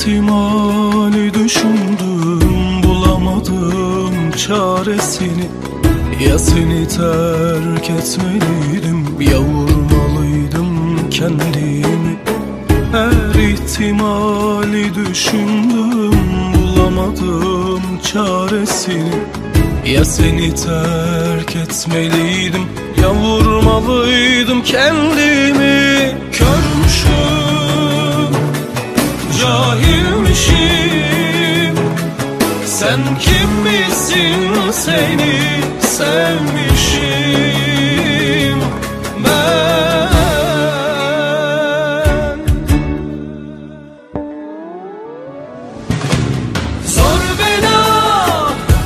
İhtimali düşündüm çaresini Ya seni terk etmeliydim. Ya vurmalıydım kendimi Her ihtimali düşündüm. Bulamadım çaresini Ya seni terk etmeliydim. Ya vurmalıydım kendimi Körmüşüm cahilmişim Sen kim misin seni sevmişim ben? Zor bela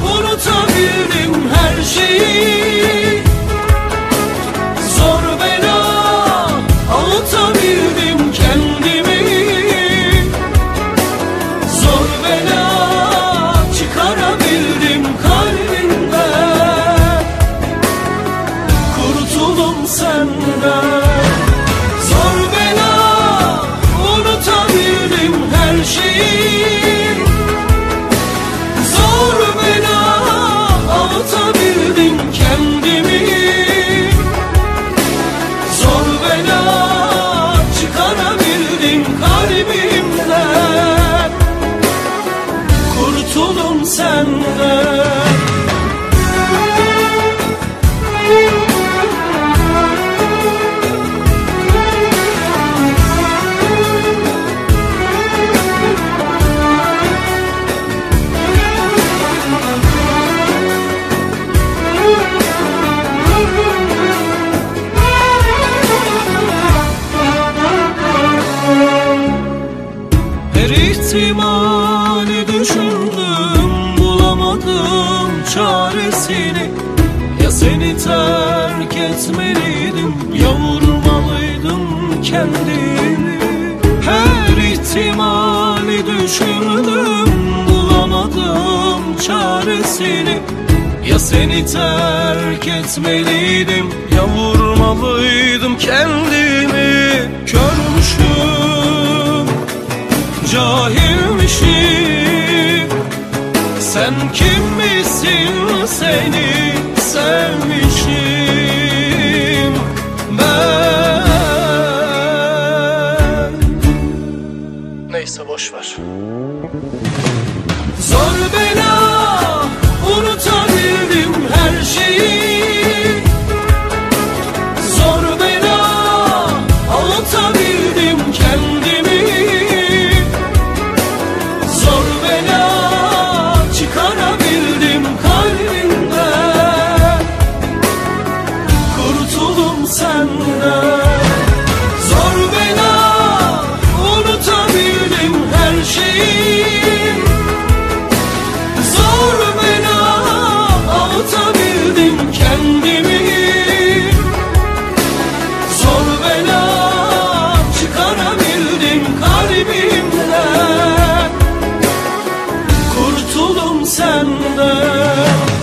unutabildim her şeyi kalbimden. Kurtuldum senden kendimi Her ihtimali düşündüm bulamadım çaresini. Ya seni terk etmeliydim ya vurmalıydım kendimi. Körmüşüm cahilmişim. Sen kim seni? Sevmişim Neyse boş ver. Zor bela unutabildim her şeyi. Zor bela avutabildim kendimi. Zor bela çıkarabildim kalbinden Kurtuldum senden senden